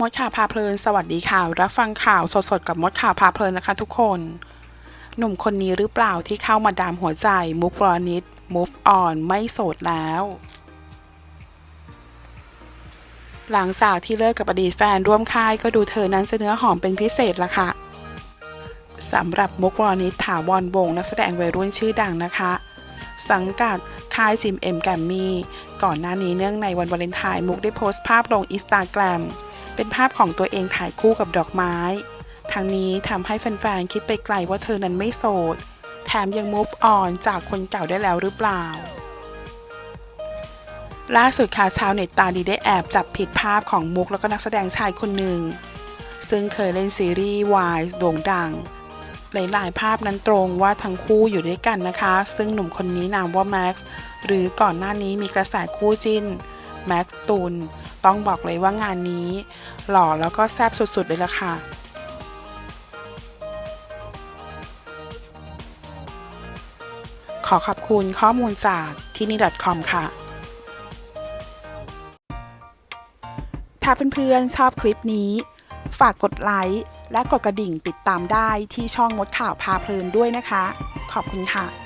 มดข่าวพาเพลิน สวัสดีค่ะ รับฟังข่าวสดๆ กับมดข่าวพาเพลินนะคะทุกคน หนุ่มคนนี้หรือเปล่าที่เข้ามาดามหัวใจ มุกรอนิด move on ไม่โสดแล้ว หลังจากที่เลิกกับอดีตแฟนร่วมค่ายก็ดูเธอนั้นจะเนื้อหอมเป็นพิเศษละค่ะสำหรับมุกรอนิดถาวรวงนักแสดงวัยรุ่นชื่อดังนะคะ สังกัดค่ายซิมเอ็มแกมมี่ก่อนหน้านี้เนื่องในวันวาเลนไทน์มุกได้โพสต์ภาพลงอินสตาแกรม เป็นภาพของตัวเองถ่ายคู่กับดอกไม้ทั้งนี้ทำให้แฟนๆ คิดไปไกลว่าเธอนั้นไม่โสด แถมยัง move on จากคนเก่าได้แล้วหรือเปล่า ล่าสุดค่ะชาวเน็ตตาดีได้แอบจับผิดภาพของมุกแล้วก็นักแสดงชายคนหนึ่ง ซึ่งเคยเล่นซีรีส์วายโด่งดัง หลายๆ ภาพนั้นตรงว่าทั้งคู่อยู่ด้วยกันนะคะ ซึ่งหนุ่มคนนี้นามว่าแม็กซ์หรือก่อนหน้านี้มีกระแสคู่จิ้นแม็กซ์ตูน ต้องบอกเลยว่างานนี้ หล่อแล้วก็แซ่บสุดๆเลยละค่ะขอขอบคุณข้อมูลจากที่นี่ .com ค่ะ ถ้าเพื่อนๆชอบคลิปนี้ ฝากกดไลค์และกดกระดิ่งติดตามได้ที่ช่องมดข่าวพาเพลินด้วยนะคะ ขอบคุณค่ะ